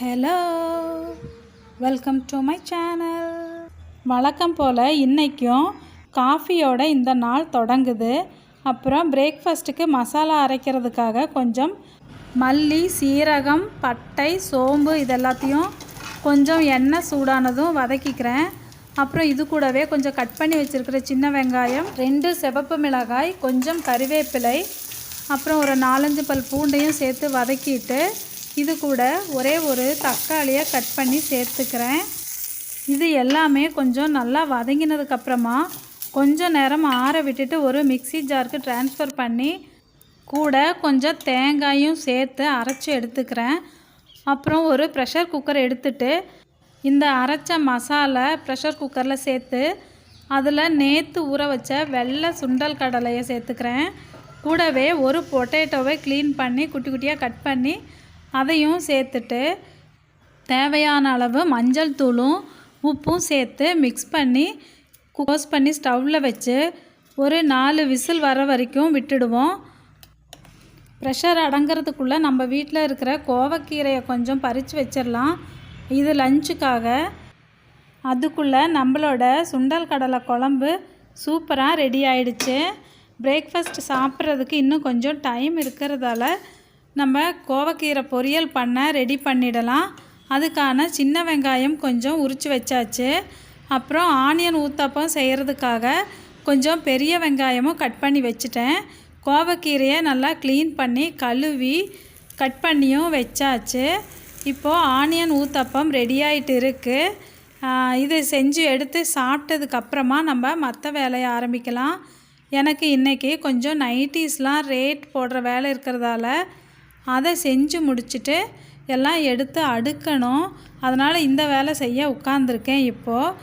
Hello welcome to my channel வழக்கம் போல் இன்றைக்கும் காஃபியோட இந்த நாள் தொடங்குது. அப்புறம் பிரேக்ஃபாஸ்ட்டுக்கு மசாலா அரைக்கிறதுக்காக கொஞ்சம் மல்லி சீரகம் பட்டை சோம்பு இது எல்லாத்தையும் கொஞ்சம் எண்ணெய் சூடானதும் வதக்கிக்கிறேன். அப்புறம் இது கூடவே கொஞ்சம் கட் பண்ணி வச்சுருக்கிற சின்ன வெங்காயம் ரெண்டு சிவப்பு மிளகாய் கொஞ்சம் கறிவேப்பிலை அப்புறம் ஒரு நாலஞ்சு பல் பூண்டையும் சேர்த்து வதக்கிட்டு இது கூட ஒரே ஒரு தக்காளியை கட் பண்ணி சேர்த்துக்கிறேன். இது எல்லாமே கொஞ்சம் நல்லா வதங்கினதுக்கப்புறமா கொஞ்சம் நேரம் ஆற விட்டுட்டு ஒரு மிக்ஸி ஜாருக்கு ட்ரான்ஸ்ஃபர் பண்ணி கூட கொஞ்சம் தேங்காயும் சேர்த்து அரைச்சி எடுத்துக்கிறேன். அப்புறம் ஒரு ப்ரெஷர் குக்கர் எடுத்துட்டு இந்த அரைச்ச மசாலா ப்ரெஷர் குக்கரில் சேர்த்து அதில் நேற்று ஊற வச்ச வெள்ளை சுண்டல் கடலையை சேர்த்துக்கிறேன். கூடவே ஒரு பொட்டேட்டோவை க்ளீன் பண்ணி குட்டி குட்டியாக கட் பண்ணி அதையும் சேர்த்துட்டு தேவையான அளவு மஞ்சள் தூளும் உப்பும் சேர்த்து மிக்ஸ் பண்ணி க்ளோஸ் பண்ணி ஸ்டவ்வில் வச்சு ஒரு நாலு விசில் வர வரைக்கும் விட்டுடுவோம். ப்ரெஷர் அடங்கிறதுக்குள்ளே நம்ம வீட்டில் இருக்கிற கோவக்கீரையை கொஞ்சம் பறித்து வச்சிடலாம். இது லஞ்சுக்காக அதுக்குள்ளே நம்மளோட சுண்டல் கடலை குழம்பு சூப்பராக ரெடி ஆயிடுச்சு. பிரேக்ஃபாஸ்ட் சாப்பிட்றதுக்கு இன்னும் கொஞ்சம் டைம் இருக்கிறதால நம்ம கோவக்கீரை பொரியல் பண்ண ரெடி பண்ணிடலாம். அதுக்கான சின்ன வெங்காயம் கொஞ்சம் உரித்து வச்சாச்சு. அப்புறம் ஆனியன் ஊத்தப்பம் செய்கிறதுக்காக கொஞ்சம் பெரிய வெங்காயமும் கட் பண்ணி வச்சுட்டேன். கோவக்கீரையை நல்லா க்ளீன் பண்ணி கழுவி கட் பண்ணியும் வச்சாச்சு. இப்போது ஆனியன் ஊத்தப்பம் ரெடி ஆகிட்டு இருக்குது இது செஞ்சு எடுத்து சாப்பிட்டதுக்கப்புறமா நம்ம மற்ற வேலையை ஆரம்பிக்கலாம். எனக்கு இன்றைக்கி கொஞ்சம் நைட்டிஸ்லாம் ரேட் போடுற வேலை இருக்கிறதால அதை செஞ்சு முடிச்சுட்டு எல்லாம் எடுத்து அடுக்கணும். அதனால் இந்த வேலை செய்ய உட்காந்துருக்கேன் இப்போது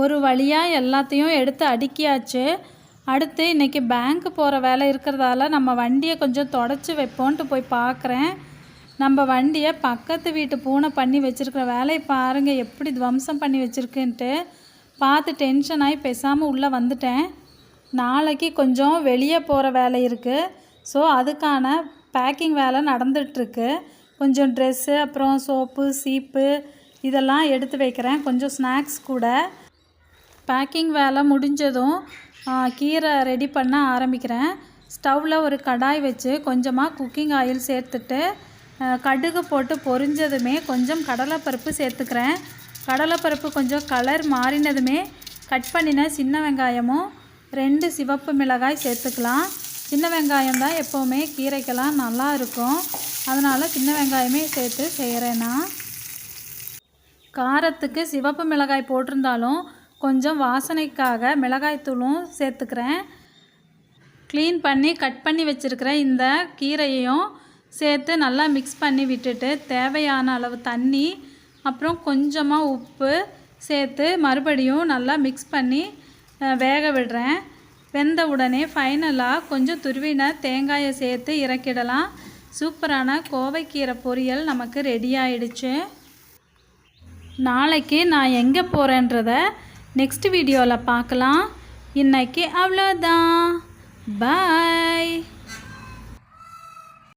ஒரு வழியாக எல்லாத்தையும் எடுத்து அடுக்கியாச்சு. அடுத்து இன்றைக்கி பேங்க்கு போகிற வேலை இருக்கிறதால நம்ம வண்டியை கொஞ்சம் தொடச்சி வைப்போன்ட்டு போய் பார்க்குறேன் நம்ம வண்டியை பக்கத்து வீட்டு பூனை பண்ணி வச்சுருக்கிற வேலையை பாருங்கள் எப்படி துவம்சம் பண்ணி வச்சுருக்குன்ட்டு. பார்த்து டென்ஷன் ஆகி பேசாமல் உள்ளே வந்துட்டேன். நாளைக்கு கொஞ்சம் வெளியே போகிற வேலை இருக்குது ஸோ அதுக்கான பேக்கிங் வேலை நடந்துகிட்ருக்கு. கொஞ்சம் ட்ரெஸ்ஸு அப்புறம் சோப்பு சீப்பு இதெல்லாம் எடுத்து வைக்கிறேன். கொஞ்சம் ஸ்நாக்ஸ் கூட. பேக்கிங் வேலை முடிஞ்சதும் கீரை ரெடி பண்ண ஆரம்பிக்கிறேன். ஸ்டவ்வில் ஒரு கடாய் வச்சு கொஞ்சமாக குக்கிங் ஆயில் சேர்த்துட்டு கடுகு போட்டு பொரிஞ்சதுமே கொஞ்சம் கடலைப்பருப்பு சேர்த்துக்கிறேன். கடலைப்பருப்பு கொஞ்சம் கலர் மாறினதுமே கட் பண்ணின சின்ன வெங்காயமும் ரெண்டு சிவப்பு மிளகாய் சேர்த்துக்கலாம். சின்ன வெங்காயம் தான் எப்போவுமே கீரைக்கெல்லாம் நல்லா இருக்கும். அதனால் சின்ன வெங்காயமே சேர்த்து செய்கிறேன் நான் காரத்துக்கு சிவப்பு மிளகாய் போட்டிருந்தாலும் கொஞ்சம் வாசனைக்காக மிளகாய்த்தூளும் சேர்த்துக்கிறேன். க்ளீன் பண்ணி கட் பண்ணி வச்சுருக்கிற இந்த கீரையையும் சேர்த்து நல்லா மிக்ஸ் பண்ணி விட்டுட்டு தேவையான அளவு தண்ணி அப்புறம் கொஞ்சமாக உப்பு சேர்த்து மறுபடியும் நல்லா மிக்ஸ் பண்ணி வேக விடுறேன். வெந்த உடனே ஃபைனலாக கொஞ்சம் துருவின தேங்காயை சேர்த்து இறக்கிடலாம். சூப்பரான கோவைக்கீரை பொரியல் நமக்கு ரெடி ஆயிடுச்சு. நாளைக்கு நான் எங்கே போகிறேன்றத நெக்ஸ்ட் வீடியோவில் பார்க்கலாம். இன்னைக்கு அவ்வளோதான் பாய்